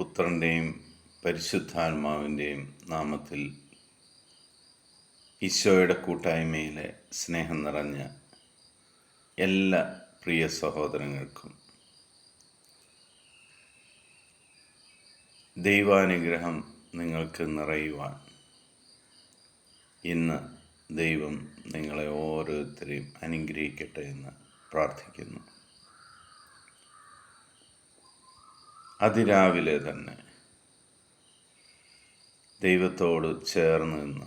പുത്രന്റെയും പരിശുദ്ധാത്മാവിന്റെയും നാമത്തിൽ ഈശോയുടെ കൂട്ടായ്മയിലെ സ്നേഹം നിറഞ്ഞ എല്ലാ പ്രിയ സഹോദരങ്ങൾക്കും ദൈവാനുഗ്രഹം നിങ്ങൾക്ക് നിറയുവാൻ ഇന്ന് ദൈവം നിങ്ങളെ ഓരോരുത്തരെയും അനുഗ്രഹിക്കട്ടെ എന്ന് പ്രാർത്ഥിക്കുന്നു. അതിരാവിലെ തന്നെ ദൈവത്തോട് ചേർന്ന് നിന്ന്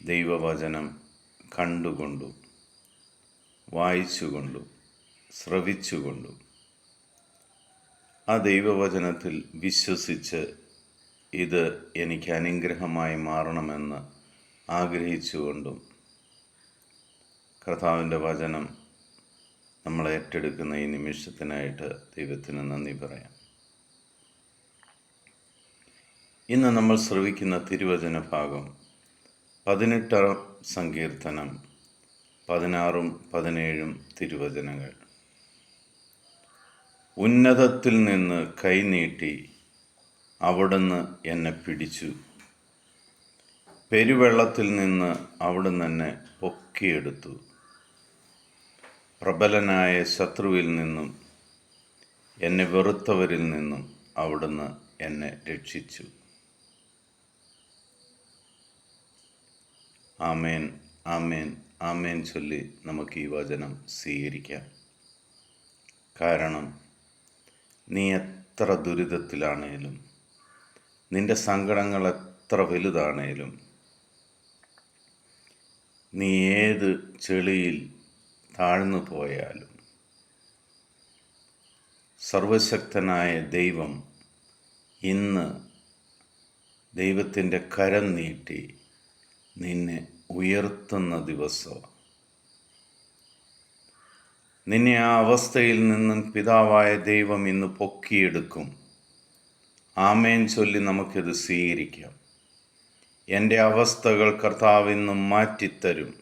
ദൈവവചനം കണ്ടുകൊണ്ടും വായിച്ചുകൊണ്ടും ശ്രവിച്ചുകൊണ്ടും ആ ദൈവവചനത്തിൽ വിശ്വസിച്ച് ഇത് എനിക്ക് അനുഗ്രഹമായി മാറണമെന്ന് ആഗ്രഹിച്ചുകൊണ്ടും കർത്താവിന്റെ വചനം നമ്മൾ ഏറ്റെടുക്കുന്ന ഈ നിമിഷത്തിനായിട്ട് ദൈവത്തിന് നന്ദി പറയാം. ഇന്ന് നമ്മൾ ശ്രവിക്കുന്ന തിരുവചന ഭാഗം പതിനെട്ടാം സങ്കീർത്തനം പതിനാറും പതിനേഴും തിരുവചനങ്ങൾ. ഉന്നതത്തിൽ നിന്ന് കൈനീട്ടി അവിടുന്ന് എന്നെ പിടിച്ചു. പെരുവെള്ളത്തിൽ നിന്ന് അവിടുന്ന് എന്നെ പൊക്കിയെടുത്തു. പ്രബലനായ ശത്രുവിൽ നിന്നും എന്നെ വെറുത്തവരിൽ നിന്നും അവിടുന്ന് എന്നെ രക്ഷിച്ചു. ആമേൻ ആമേൻ ആമേൻ ചൊല്ലി നമുക്ക് ഈ വചനം സ്വീകരിക്കാം. കാരണം നീ എത്ര ദുരിതത്തിലാണേലും നിന്റെ സങ്കടങ്ങൾ എത്ര വലുതാണേലും നീ ഏത് ചെളിയിൽ താഴ്ന്നു പോയാലും സർവശക്തനായ ദൈവം ഇന്ന് ദൈവത്തിന്റെ കരം നീട്ടി നിന്നെ ഉയർത്തുന്ന ദിവസം. നിന്നെ ആ അവസ്ഥയിൽ നിന്നും പിതാവായ ദൈവം ഇന്ന് പൊക്കിയെടുക്കും. ആമേൻ ചൊല്ലി നമുക്കിത് സ്വീകരിക്കാം. എന്റെ അവസ്ഥകൾ കർത്താവ് ഇന്നും മാറ്റിത്തരും.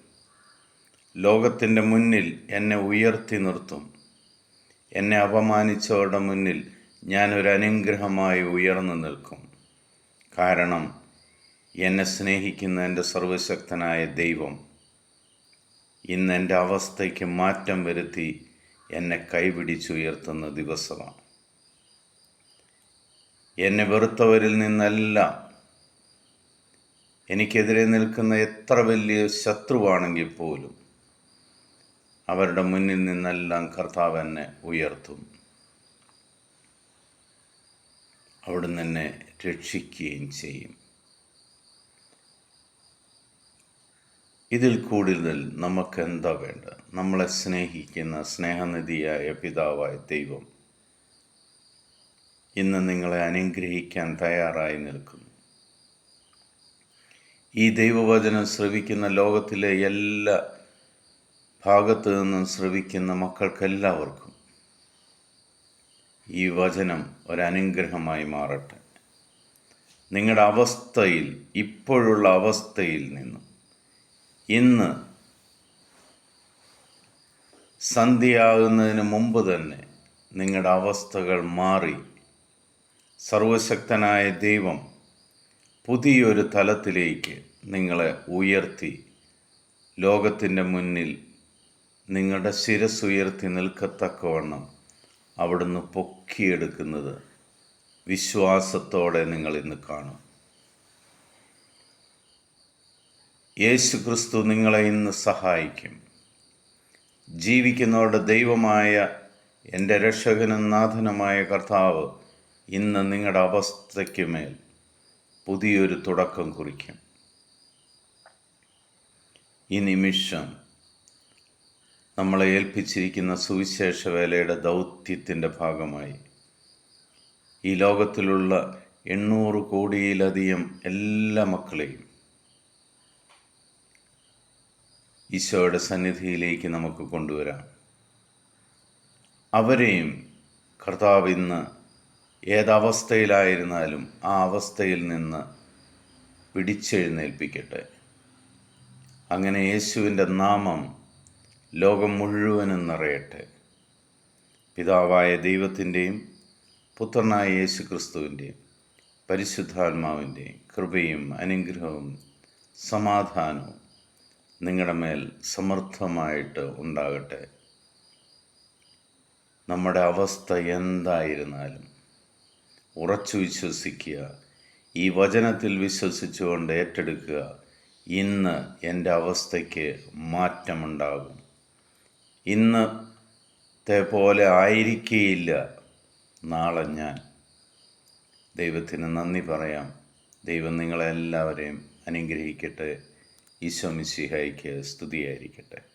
ലോകത്തിന്റെ മുന്നിൽ എന്നെ ഉയർത്തി നിർത്തും. എന്നെ അപമാനിച്ചവരുടെ മുന്നിൽ ഞാൻ ഒരു അനുഗ്രഹമായി ഉയർന്നു നിൽക്കും. കാരണം എന്നെ സ്നേഹിക്കുന്ന എന്റെ സർവശക്തനായ ദൈവം ഇന്ന് എന്റെ അവസ്ഥയ്ക്ക് മാറ്റം വരുത്തി എന്നെ കൈപിടിച്ചുയർത്തുന്ന ദിവസമാണ്. എന്നെ വെറുത്തവരിൽ നിന്നല്ല എനിക്കെതിരെ നിൽക്കുന്ന എത്ര വലിയ ശത്രുവാണെങ്കിൽ പോലും അവരുടെ മുന്നിൽ നിന്നെല്ലാം കർത്താവ് എന്നെ ഉയർത്തും. അവിടുന്ന് എന്നെ രക്ഷിക്കുകയും ചെയ്യും. ഇതിൽ കൂടുതൽ നമുക്ക് എന്താ വേണ്ട നമ്മളെ സ്നേഹിക്കുന്ന സ്നേഹനിധിയായ പിതാവായ ദൈവം ഇന്ന് നിങ്ങളെ അനുഗ്രഹിക്കാൻ തയ്യാറായി നിൽക്കുന്നു. ഈ ദൈവവചനം ശ്രവിക്കുന്ന ലോകത്തിലെ എല്ലാ ഭാഗത്തു നിന്നും ശ്രവിക്കുന്ന മക്കൾക്കെല്ലാവർക്കും ഈ വചനം ഒരനുഗ്രഹമായി മാറട്ടെ. നിങ്ങളുടെ അവസ്ഥയിൽ ഇപ്പോഴുള്ള അവസ്ഥയിൽ നിന്നും ഇന്ന് സന്ധ്യയാകുന്നതിന് മുമ്പ് തന്നെ നിങ്ങളുടെ അവസ്ഥകൾ മാറി. സർവശക്തനായ ദൈവം പുതിയൊരു തലത്തിലേക്ക് നിങ്ങളെ ഉയർത്തി. ലോകത്തിന്റെ മുന്നിൽ നിങ്ങളുടെ ശിരസ് ഉയർത്തി നിൽക്കത്തക്കവണ്ണം അവിടുന്ന് പൊക്കിയെടുക്കുന്നത് വിശ്വാസത്തോടെ നിങ്ങൾ ഇന്ന് കാണും. യേശു ക്രിസ്തു നിങ്ങളെ ഇന്ന് സഹായിക്കും. ജീവിക്കുന്നവരുടെ ദൈവമായ എന്റെ രക്ഷകനും നാഥനുമായ കർത്താവ് ഇന്ന് നിങ്ങളുടെ അവസ്ഥയ്ക്ക് മേൽ പുതിയൊരു തുടക്കം കുറിക്കും. ഈ നിമിഷം നമ്മളെ ഏൽപ്പിച്ചിരിക്കുന്ന സുവിശേഷ വേലയുടെ ദൗത്യത്തിന്റെ ഭാഗമായി. ഈ ലോകത്തിലുള്ള എണ്ണൂറ് കോടിയിലധികം എല്ലാ മക്കളെയും ഈശോയുടെ സന്നിധിയിലേക്ക് നമുക്ക് കൊണ്ടുവരാം. അവരെയും കർത്താവ് ഇന്ന് ഏതവസ്ഥയിലായിരുന്നാലും ആ അവസ്ഥയിൽ നിന്ന് പിടിച്ചെഴുന്നേൽപ്പിക്കട്ടെ അങ്ങനെ യേശുവിന്റെ നാമം ലോകം മുഴുവനും നിറയട്ടെ. പിതാവായ ദൈവത്തിന്റെയും പുത്രനായ യേശു ക്രിസ്തുവിന്റെയും പരിശുദ്ധാത്മാവിന്റെയും കൃപയും അനുഗ്രഹവും സമാധാനവും നിങ്ങളുടെ മേൽ സമർത്ഥമായിട്ട് ഉണ്ടാകട്ടെ. നമ്മുടെ അവസ്ഥ എന്തായിരുന്നാലും ഉറച്ചു വിശ്വസിക്കുക ഈ വചനത്തിൽ വിശ്വസിച്ചുകൊണ്ട് ഏറ്റെടുക്കുക ഇന്ന് എന്റെ അവസ്ഥയ്ക്ക് മാറ്റമുണ്ടാകും. ഇന്നത്തെ പോലെ ആയിരിക്കുകയില്ല നാളെ ഞാൻ ദൈവത്തിന് നന്ദി പറയാം. ദൈവം നിങ്ങളെല്ലാവരെയും അനുഗ്രഹിക്കട്ടെ. ഈശോ മിശിഹായിക്ക് സ്തുതിയായിരിക്കട്ടെ.